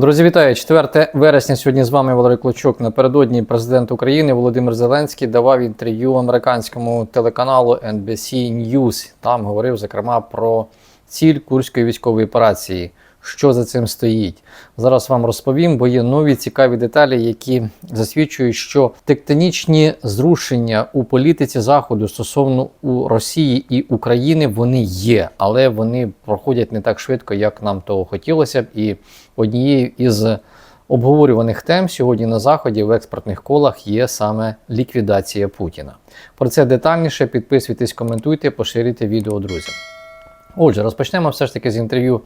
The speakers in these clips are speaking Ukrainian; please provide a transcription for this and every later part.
Друзі, вітаю! 4 вересня. Сьогодні з вами Валерій Клочок. Напередодні президент України Володимир Зеленський давав інтерв'ю американському телеканалу NBC News. Там говорив зокрема про ціль курської військової операції. Що за цим стоїть? Зараз вам розповім, бо є нові цікаві деталі, які засвідчують, що тектонічні зрушення у політиці Заходу стосовно у Росії і України вони є, але вони проходять не так швидко, як нам того хотілося б. І однією із обговорюваних тем сьогодні на заході в експертних колах є саме ліквідація Путіна. Про це детальніше підписуйтесь, коментуйте, поширюйте відео друзям. Отже, розпочнемо все ж таки з інтерв'ю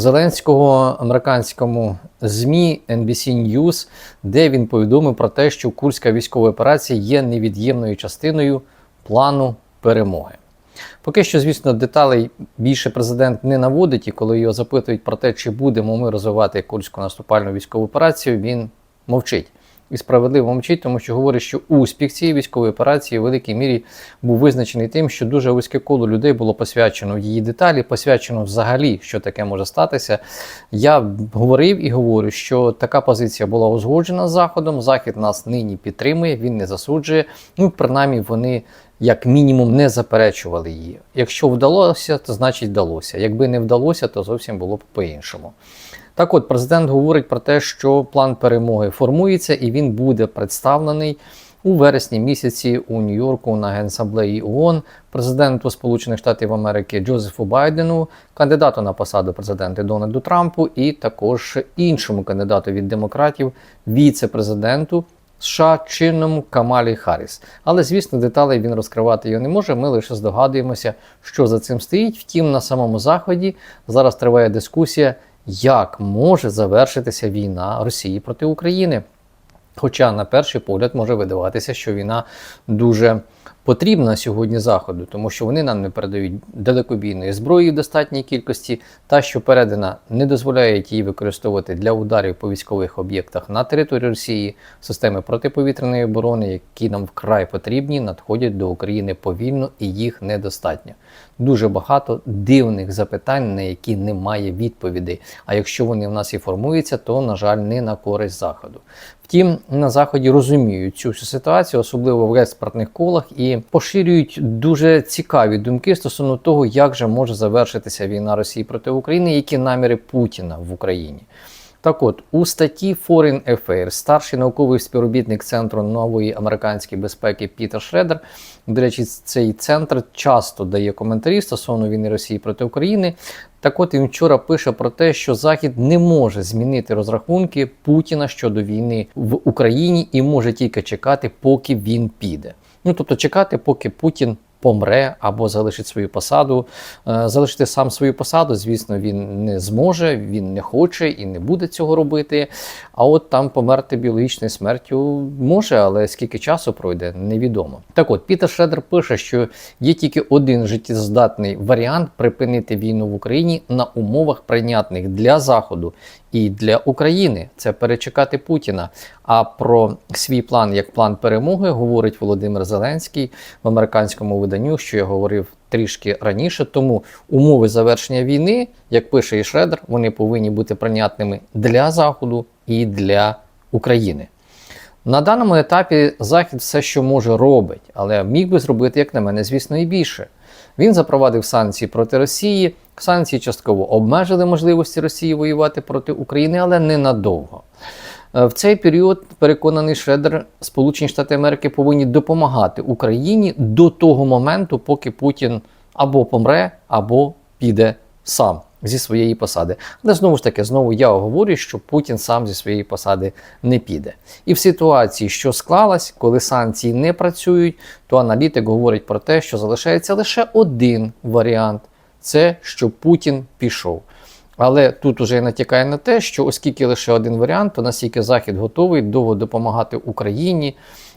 Зеленського американському ЗМІ NBC News, де він повідомив про те, що Курська військова операція є невід'ємною частиною плану перемоги. Поки що, звісно, деталей більше президент не наводить, і коли його запитують про те, чи будемо ми розвивати Курську наступальну військову операцію, він мовчить. І справедливо мовчить, тому що говорить, що успіх цієї військової операції в великій мірі був визначений тим, що дуже вузьке коло людей було посвячено в її деталі, посвячено взагалі, що таке може статися. Я говорив і говорю, що така позиція була узгоджена з Заходом. Захід нас нині підтримує, він не засуджує. Ну, принаймні, вони. Як мінімум не заперечували її. Якщо вдалося, то значить вдалося. Якби не вдалося, то зовсім було б по-іншому. Так от, президент говорить про те, що план перемоги формується і він буде представлений у вересні місяці у Нью-Йорку на Генасамблеї ООН президенту Сполучених Штатів Америки Джозефу Байдену, кандидату на посаду президента Дональду Трампу, і також іншому кандидату від демократів, віце-президенту. США чинному Камалі Харріс. Але, звісно, деталей він розкривати його не може. Ми лише здогадуємося, що за цим стоїть. Втім, на самому заході зараз триває дискусія, як може завершитися війна Росії проти України. Хоча, на перший погляд, може видаватися, що війна дуже потрібна сьогодні Заходу, тому що вони нам не передають далекобійної зброї в достатній кількості, та що передана не дозволяє її використовувати для ударів по військових об'єктах на території Росії. Системи протиповітряної оборони, які нам вкрай потрібні, надходять до України повільно і їх недостатньо. Дуже багато дивних запитань, на які немає відповідей. А якщо вони в нас і формуються, то на жаль не на користь заходу. Втім, на заході розуміють цю всю ситуацію, особливо в експертних колах, і поширюють дуже цікаві думки стосовно того, як же може завершитися війна Росії проти України, які наміри Путіна в Україні. Так от, у статті Foreign Affairs старший науковий співробітник Центру нової американської безпеки Пітер Шредер, до речі, цей центр часто дає коментарі стосовно війни Росії проти України. Так от він вчора пише про те, що Захід не може змінити розрахунки Путіна щодо війни в Україні і може тільки чекати, поки він піде. Ну тобто чекати, поки Путін помре або залишить свою посаду. Е, Залишити сам свою посаду, звісно, він не зможе, він не хоче і не буде цього робити. А от там померти біологічною смертю може, але скільки часу пройде, невідомо. Так от, Пітер Шредер пише, що є тільки один життєздатний варіант припинити війну в Україні на умовах прийнятних для Заходу і для України це перечекати Путіна. А про свій план як план перемоги говорить Володимир Зеленський в американському виданню, що я говорив трішки раніше. Тому умови завершення війни, як пише і Шредер, вони повинні бути прийнятними для Заходу і для України. На даному етапі Захід все, що може, робить, але міг би зробити, як на мене, звісно, і більше. Він запровадив санкції проти Росії. Санкції частково обмежили можливості Росії воювати проти України, але ненадовго. Е, В цей період переконаний Шредер, Сполучені Штати Америки повинні допомагати Україні до того моменту, поки Путін або помре, або піде сам зі своєї посади. Але знову ж таки, знову я говорю, що Путін сам зі своєї посади не піде. І в ситуації, що склалась, коли санкції не працюють, то аналітик говорить про те, що залишається лише один варіант це що Путін пішов. Але тут уже натякає на те, що оскільки лише один варіант, то наскільки Захід готовий довго допомагати Україні,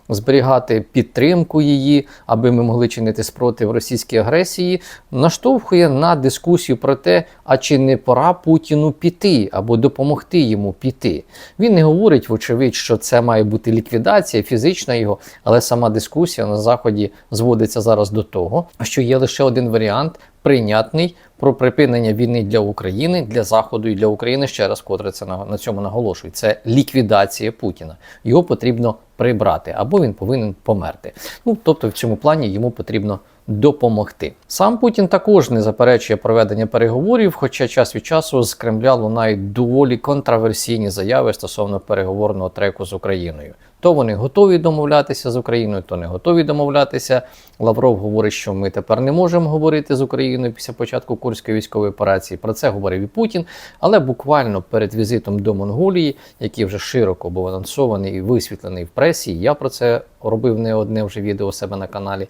зберігати підтримку її, аби ми могли чинити спротив російській агресії, наштовхує на дискусію про те, а чи не пора Путіну піти або допомогти йому піти. Він не говорить, вочевидь, що це має бути ліквідація фізична його, але сама дискусія на заході зводиться зараз до того, що є лише один варіант прийнятний про припинення війни для України, для Заходу і для України. Ще раз котре це на, на цьому наголошую. Це ліквідація Путіна. Його потрібно прибрати або він повинен померти. Ну тобто, в цьому плані йому потрібно допомогти. Сам Путін також не заперечує проведення переговорів, хоча час від часу з Кремля лунають доволі контраверсійні заяви стосовно переговорного треку з Україною. То вони готові домовлятися з Україною, то не готові домовлятися. Лавров говорить, що ми тепер не можемо говорити з Україною після початку курської військової операції. Про це говорив і Путін. Але буквально перед візитом до Монголії, який вже широко був анонсований і висвітлений в пресі, я про це робив не одне вже відео себе на каналі.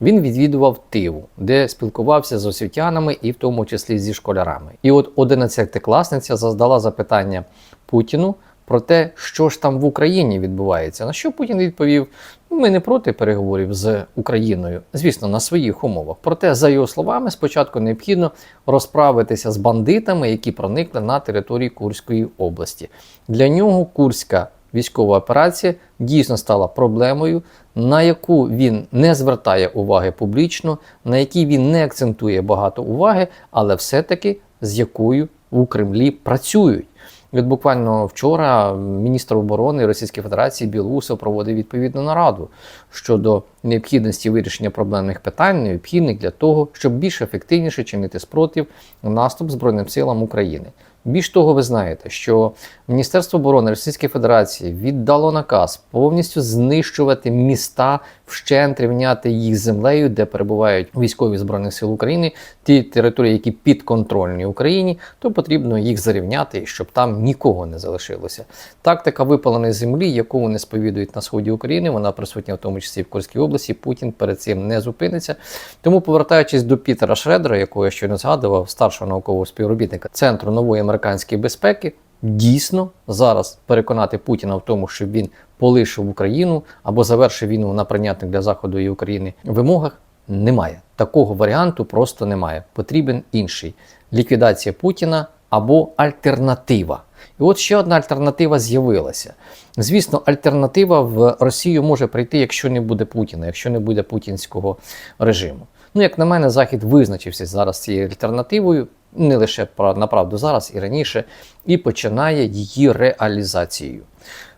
Він відвідував Тиву, де спілкувався з освітянами і в тому числі зі школярами. І от 11-класниця задала запитання Путіну про те, що ж там в Україні відбувається. На що Путін відповів: «Ну, ми не проти переговорів з Україною, звісно, на своїх умовах. Проте, за його словами, спочатку необхідно розправитися з бандитами, які проникли на території Курської області. Для нього Курська військова операція дійсно стала проблемою, на яку він не звертає уваги публічно, на якій він не акцентує багато уваги, але все-таки з якою у Кремлі працюють. І От буквально вчора міністр оборони Російської Федерації Білоусов проводив відповідну нараду щодо необхідності вирішення проблемних питань, необхідних для того, щоб більш ефективніше чинити спротив наступ Збройним силам України. Більш того, ви знаєте, що Міністерство оборони Російської Федерації віддало наказ повністю знищувати міста, вщент рівняти їх землею, де перебувають військові збройних сил України, ті території, які підконтрольні Україні, то потрібно їх зарівняти, щоб там нікого не залишилося. Тактика випаленої землі, яку вони сповідують на сході України, вона присутня в тому числі в Курській області. Путін перед цим не зупиниться. Тому, повертаючись до Пітера Шредера, якого я щойно згадував, старшого наукового співробітника Центру нової американської безпеки, дійсно зараз переконати Путіна в тому, щоб він полишив Україну або завершив війну на прийнятних для Заходу і України вимогах, немає. Такого варіанту просто немає. Потрібен інший ліквідація Путіна або альтернатива. І от ще одна альтернатива з'явилася. Звісно, альтернатива в Росію може прийти, якщо не буде Путіна, якщо не буде путінського режиму. Ну, як на мене, Захід визначився зараз цією альтернативою, не лише направду зараз і раніше, і починає її реалізацію.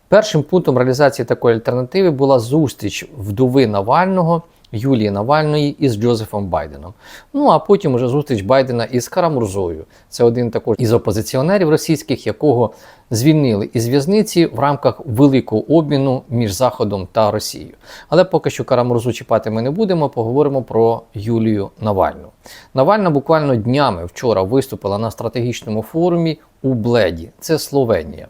Першим пунктом реалізації такої альтернативи була зустріч вдови Навального. Юлії Навальної із Джозефом Байденом. Ну а потім уже зустріч Байдена із Карамурзою. Це один також із опозиціонерів російських, якого звільнили із в'язниці в рамках великого обміну між Заходом та Росією. Але поки що Карамурзу чіпати ми не будемо, поговоримо про Юлію Навальну. Навальна буквально днями вчора виступила на стратегічному форумі у Бледі, це Словенія.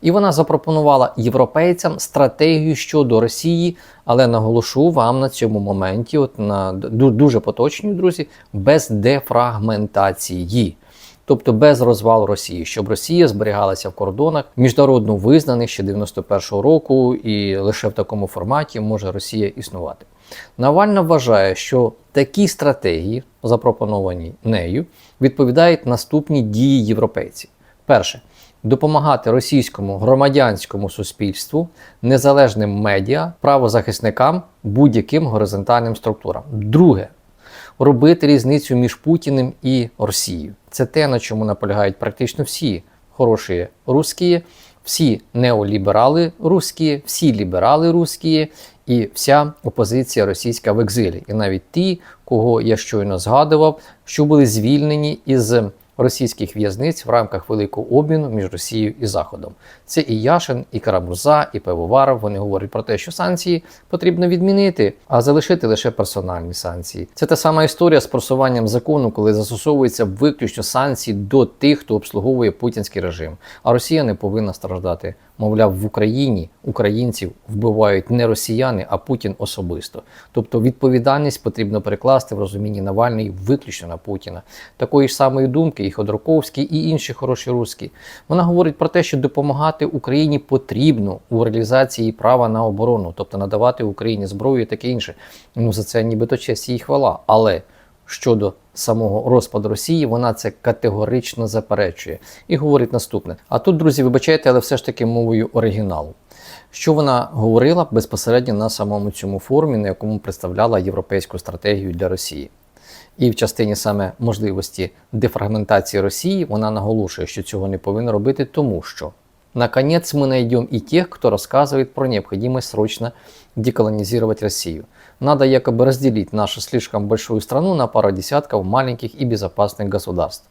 І вона запропонувала європейцям стратегію щодо Росії, але наголошу вам на цьому моменті, от на дуже поточні, друзі, без дефрагментації. Тобто без розвалу Росії, щоб Росія зберігалася в кордонах міжнародно визнаних ще 91-го року, і лише в такому форматі може Росія існувати. Навальна вважає, що такі стратегії, запропоновані нею, відповідають наступні дії європейців. Перше допомагати російському громадянському суспільству, незалежним медіа, правозахисникам, будь-яким горизонтальним структурам. Друге робити різницю між Путіним і Росією. Це те, на чому наполягають практично всі хороші русські, всі неоліберали русські, всі ліберали русські і вся опозиція російська в екзилі. І навіть ті, кого я щойно згадував, що були звільнені із російських в'язниць в рамках великого обміну між Росією і Заходом. Це і Яшин, і Карамурза, і Пивоваров. Вони говорять про те, що санкції потрібно відмінити, а залишити лише персональні санкції. Це та сама історія з просуванням закону, коли застосовуються виключно санкції до тих, хто обслуговує путінський режим. А Росія не повинна страждати. Мовляв, в Україні українців вбивають не росіяни, а Путін особисто. Тобто відповідальність потрібно перекласти в розумінні Навальної виключно на Путіна. Такої ж самої думки, і Ходорковський, і інші хороші русські. Вона говорить про те, що допомагати Україні потрібно у реалізації права на оборону, тобто надавати Україні зброю і таке інше. Ну за це нібито честь і хвала. Але щодо самого розпаду Росії, вона це категорично заперечує і говорить наступне. А тут, друзі, вибачайте, але все ж таки мовою оригіналу. Що вона говорила безпосередньо на самому цьому форумі, на якому представляла європейську стратегію для Росії. І в частині саме можливості дефрагментації Росії вона наголошує, що цього не повинно робити, тому що наконец мы найдем и тех, кто рассказывает про необходимость срочно деколонизировать Россию. Надо якобы разделить нашу слишком большую страну на пару десятков маленьких и безопасных государств.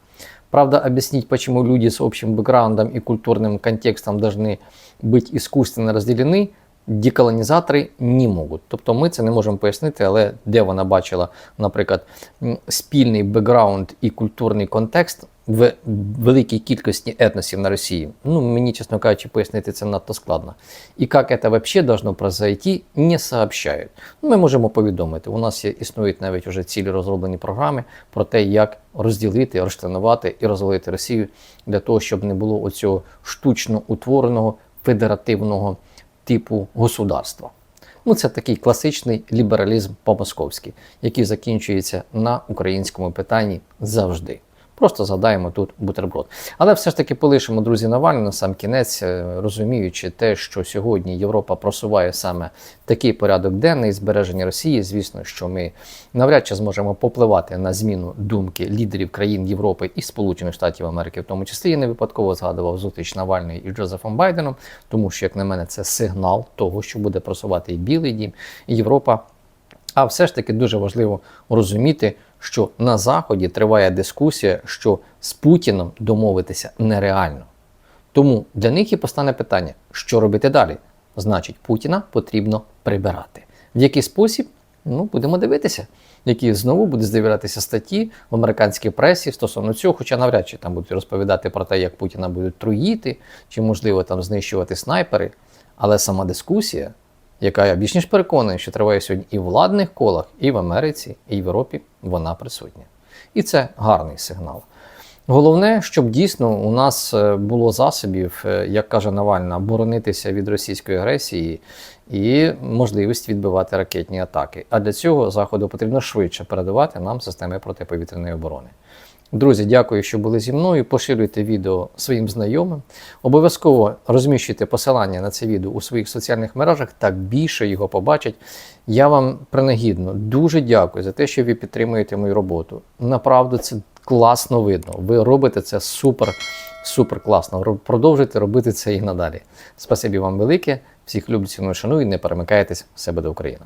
Правда, объяснить, почему люди с общим бэкграундом и культурным контекстом должны быть искусственно разделены, деколонізатори не можуть. Тобто ми це не можемо пояснити, але де вона бачила, наприклад, спільний бекграунд і культурний контекст в великій кількості етносів на Росії. Ну, мені, чесно кажучи, пояснити це надто складно. І як це взагалі должно произойти, не сообщають. Ну, ми можемо повідомити. У нас існують навіть вже цілі розроблені програми про те, як розділити, розчленувати і розвалити Росію для того, щоб не було оцього штучно утвореного федеративного типу государства. Ну, це такий класичний лібералізм по-московськи, який закінчується на українському питанні завжди. Просто згадаємо тут бутерброд. Але все ж таки полишимо, друзі, Навального на сам кінець, е, розуміючи те, що сьогодні Європа просуває саме такий порядок денний збереження Росії. Звісно, що ми навряд чи зможемо попливати на зміну думки лідерів країн Європи і Сполучених Штатів Америки, в тому числі я не випадково згадував зустріч Навальної і Джозефом Байденом, тому що, як на мене, це сигнал того, що буде просувати і Білий Дім, і Європа. А все ж таки дуже важливо розуміти, що на Заході триває дискусія, що з Путіном домовитися нереально. Тому для них і постане питання, що робити далі. Значить, Путіна потрібно прибирати. В який спосіб? Ну, будемо дивитися, які знову будуть з'являтися статті в американській пресі стосовно цього, хоча навряд чи там будуть розповідати про те, як Путіна будуть труїти, чи можливо там знищувати снайпери. Але сама дискусія, яка я більш ніж переконаний, що триває сьогодні і в владних колах, і в Америці, і в Європі, вона присутня. І це гарний сигнал. Головне, щоб дійсно у нас е, було засобів, е, як каже Навальна, боронитися від російської агресії і можливість відбивати ракетні атаки. А для цього заходу потрібно швидше передавати нам системи протиповітряної оборони. Друзі, дякую, що були зі мною. Поширюйте відео своїм знайомим. Обов'язково розміщуйте посилання на це відео у своїх соціальних мережах, так більше його побачать. Я вам принагідно дуже дякую за те, що ви підтримуєте мою роботу. Направду це класно видно. Ви робите це супер, супер класно. Продовжуйте робити це і надалі. Спасибі вам велике. Всіх люблю, ціную, шаную не перемикайтесь в себе до України.